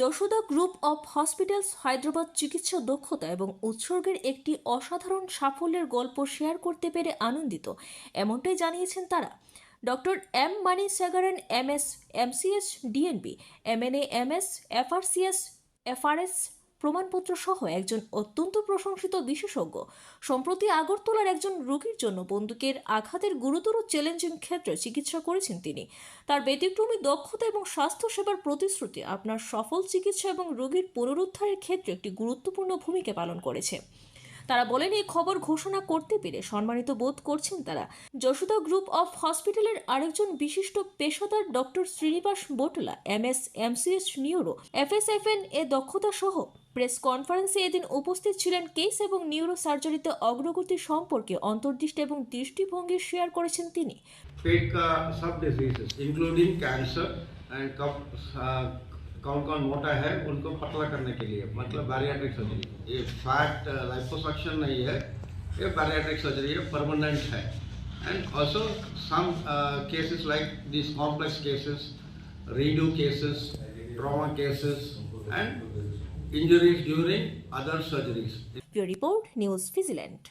Yashoda group of hospitals Hyderabad চিকিৎসা দক্ষতা এবং উৎসর্গের একটি অসাধারণ সাফল্যের গল্প শেয়ার করতে পেরে আনন্দিত। এমনটাই জানিয়েছেন তারা। Doctor M Mani Sagaren, M S MCS DNB MNA MS FRCS FRS প্রমাণপত্র সহ একজন অত্যন্ত প্রশংসিত বিশেষজ্ঞ, সম্প্রতি আগরতলার একজন রোগীর জন্য বন্দুকের আঘাতের গুরুতর চ্যালেঞ্জিং ক্ষেত্রে চিকিৎসা করেছেন তিনি। তার ব্যতিক্রমী দক্ষতা এবং স্বাস্থ্যসেবার প্রতিশ্রুতি আপনার সফল চিকিৎসা এবং রোগীর পুনরুদ্ধারের ক্ষেত্রে একটি গুরুত্বপূর্ণ ভূমিকা পালন করেছে। তারা বলেন এই খবর ঘোষণা করতে পেরে সম্মানিত বোধ করছেন তারা। যশোদা গ্রুপ অফ হসপিটালের আরেকজন বিশিষ্ট পেশাদার doctor Srinivas Botla M S MCS, neuro, FSFN এ দক্ষতা সহ প্রেস কনফারেন্সে এদিন উপস্থিত ছিলেন কেস এবং নিউরো সার্জারিতে অগ্রগতি সম্পর্কে অন্তর্দৃষ্টি এবং দৃষ্টিভঙ্গি শেয়ার করেছেন তিনি। कौन कौन मोटा है, उनको पतला करने के लिए मतलब बैरियाट्रिक सर्जरी ये फैट लाइफोसक्शन uh, नहीं है, ये बैरियाट्रिक सर्जरी है परमानेंट है। And also some cases like this complex cases redo cases trauma cases and injuries during other surgeries report news Switzerland